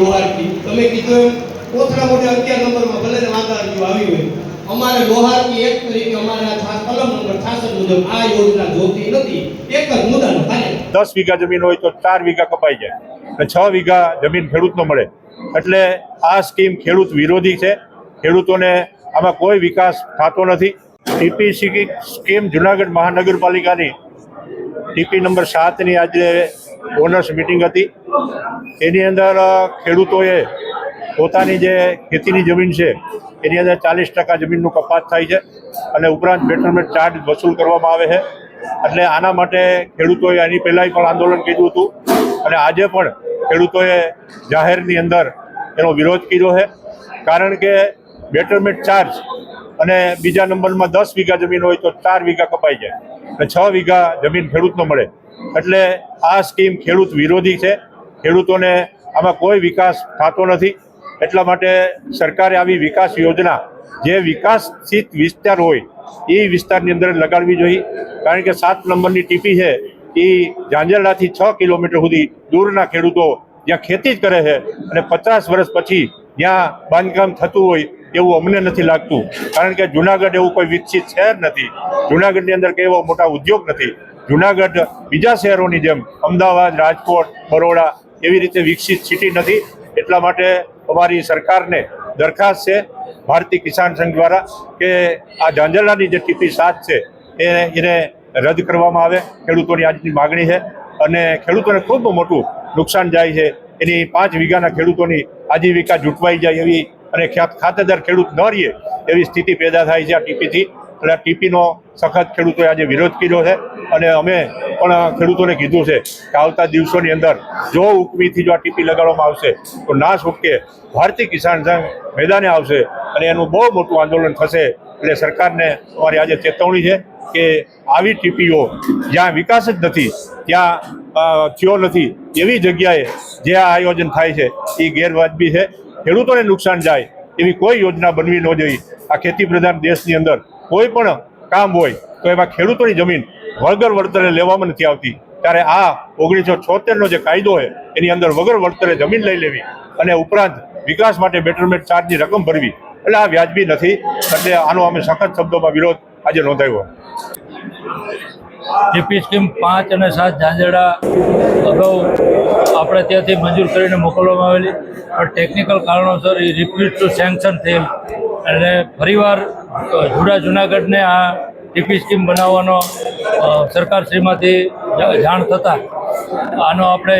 લોહારથી તમે કીધું એમ મોટે અગિયાર નંબરમાં ભલે ને વાંધા અરજીઓ આવી હોય. અમારે લોહારની એક તરીકે અમારા કલમ નંબર છાસઠ મુજબ આ યોજના જોતી નથી. એક જ મુદ્દાનો ખાલી દસ વીઘા જમીન હોય તો ચાર વીઘા કપાઈ જાય અને છ વીઘા જમીન ખેડૂતનો મળે. એટલે આ સ્કીમ ખેડૂત વિરોધી છે. ખેડૂતોને આમાં કોઈ વિકાસ થતો નથી. ટીપીસી સ્કીમ જુનાગઢ મહાનગરપાલિકાની ટીપી નંબર સાતની આજે ઓનર્સ મિટિંગ હતી. એની અંદર ખેડૂતોએ પોતાની જે ખેતીની જમીન છે, એની અંદર ચાલીસ ટકા જમીનનું કપાત થાય છે અને ઉપરાંત બેટરમેન્ટ ચાર્જ વસૂલ કરવામાં આવે છે. એટલે આના માટે ખેડૂતોએ આની પહેલાંય પણ આંદોલન કર્યું હતું અને આજે પણ ખેડૂતોએ જાહેરની અંદર એનો વિરોધ કર્યો છે. કારણ કે બેટરમેન્ટ ચાર્જ અને બીજા નંબરમાં દસ વીઘા જમીન હોય તો ચાર વીઘા કપાઈ જાય અને છ વીઘા જમીન ખેડૂતનો મળે. એટલે આ સ્કીમ ખેડૂત વિરોધી છે. ખેડૂતોને આમાં કોઈ વિકાસ થતો નથી. એટલા માટે સરકારે આવી વિકાસ યોજના, જે વિકાસિત વિસ્તાર હોય, એ વિસ્તારની અંદર લગાડવી જોઈએ. કારણ કે સાત નંબરની ટીપી છે, એ ઝાંઝરડાથી છ કિલોમીટર સુધી દૂરના ખેડૂતો જ્યાં ખેતી જ કરે છે અને પચાસ વર્ષ પછી જ્યાં બાંધકામ થતું હોય, એવું અમને નથી લાગતું. કારણ કે જુનાગઢ એવું કોઈ વિકસિત શહેર નથી. જુનાગઢની અંદર કે એવો મોટા ઉદ્યોગ નથી. જુનાગઢ બીજા શહેરોની જેમ અમદાવાદ, રાજકોટ, બરોડા એવી રીતે વિકસિત સિટી નથી. એટલા માટે અમારી સરકારને દરખાસ્ત છે ભારતીય કિસાન સંઘ દ્વારા કે આ ઝાંઝરલાની જે ટીપી સાત છે એ એને રદ કરવામાં આવે. ખેડૂતોની આજની માગણી છે અને ખેડૂતોને ખૂબ મોટું નુકસાન જાય છે. એની પાંચ વીઘાના ખેડૂતોની આજીવિકા જૂટવાઈ જાય એવી અને ખાતેદાર ખેડૂત ન રહીએ એવી સ્થિતિ પેદા થાય છે આ ટીપીથી. એટલે આ ટીપીનો સખત ખેડૂતોએ આજે વિરોધ કર્યો છે અને અમે પણ ખેડૂતોને કીધું છે કે આવતા દિવસોની અંદર જો ઉકમીથી જો આ ટીપી લગાડવામાં આવશે, તો ના છૂટકે ભારતીય કિસાન સંઘ મેદાને આવશે અને એનું બહુ મોટું આંદોલન થશે. એટલે સરકારને અમારી આજે ચેતવણી છે કે આવી ટીપીઓ જ્યાં વિકાસ જ નથી, ત્યાં થયો નથી, એવી જગ્યાએ જે આ આયોજન થાય છે, એ ગેરવાજબી છે. ખેડૂતોને નુકસાન જાય એવી કોઈ યોજના બનવી ન જોઈએ. આ ખેતી પ્રધાન દેશની અંદર કોઈ પણ કામ હોય, તો એમાં ખેડૂતોની જમીન વગર વળતરે લેવામાં નથી આવતી. ત્યારે આ ઓગણીસો છોતેરનો જે કાયદો છે, એની અંદર વગર વળતરે જમીન લઈ લેવી અને ઉપરાંત વિકાસ માટે બેટરમેન્ટ ચાર્જની રકમ ભરવી. એટલે આ વ્યાજબી નથી, એટલે આનો અમે સખત શબ્દોમાં વિરોધ આજે નોંધાયો. ટીપી સ્કીમ પાંચ અને સાત ઝાંઝડા અગાઉ આપણે ત્યાંથી મંજૂર કરીને મોકલવામાં આવેલી. પણ ટેકનિકલ કારણોસર એ રિપીટ ટુ સેન્કશન થયેલ. એટલે ફરીવાર જુડા જુનાગઢને આ ટીપી સ્કીમ બનાવવાનો સરકારશ્રીમાંથી જાણ થતાં આનો આપણે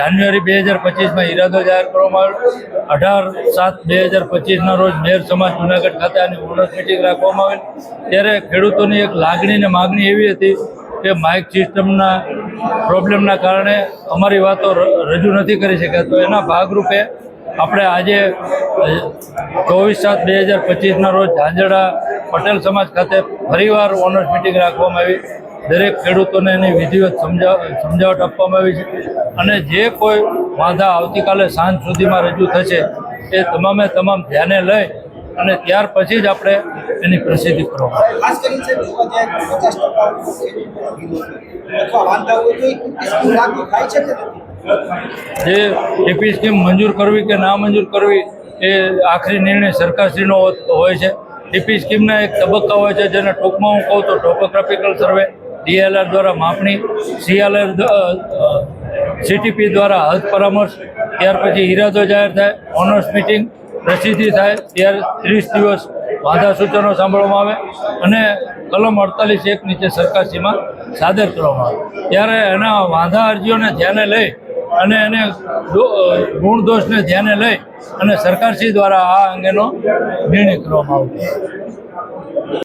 જાન્યુઆરી બે હજાર પચીસમાં ઈરાદો જાહેર કરવામાં આવ્યો. અઢાર સાત બે હજાર પચીસના રોજ મેયર સમાજ જુનાગઢ ખાતે આની ઓનર્સ મિટિંગ રાખવામાં આવેલ. ત્યારે ખેડૂતોની એક લાગણી અને માગણી એવી હતી કે માઇક સિસ્ટમના પ્રોબ્લેમના કારણે અમારી વાતો રજૂ નથી કરી શક્યા. તો એના ભાગરૂપે આપણે આજે ચોવીસ સાત બે હજાર પચીસના રોજ ઝાંઝડા પટેલ સમાજ ખાતે ફરીવાર ઓનર્સ મિટિંગ રાખવામાં આવી. દરેક ખેડૂતોને એની વિધિવત સમજા સમજાવટ આપવામાં આવી છે. અને જે કોઈ વાંધા આવતીકાલે સાંજ સુધીમાં રજૂ થશે એ તમામે તમામ ધ્યાને લઈ અને ત્યાર પછી જ આપણે એની પ્રસિદ્ધિ કરવામાં જે ટીપી સ્કીમ મંજૂર કરવી કે ના મંજૂર કરવી એ આખરી નિર્ણય સરકારશ્રીનો હોય છે. ડીપી સ્કીમના એક તબક્કા હોય છે જેને ટૂંકમાં હું કહું તો ટોપોગ્રાફિકલ સર્વે, ડીએલઆર દ્વારા માપણી સીએલઆર સીટીપી દ્વારા હદ પરામર્શ, ત્યાર પછી ઈરાદો જાહેર થાય, ઓનર્સ મિટિંગ પ્રસિદ્ધિ થાય, ત્યારે ત્રીસ દિવસ વાંધા સૂચનો સાંભળવામાં આવે અને કલમ અડતાલીસ એક નીચે સરકારશ્રીમાં સાદર કરવામાં આવે. ત્યારે એના વાંધા અરજીઓને ધ્યાને લઈ અને એને ગુણ દોષને ધ્યાને લઈ અને સરકારશ્રી દ્વારા આ અંગેનો નિર્ણય કરવામાં આવશે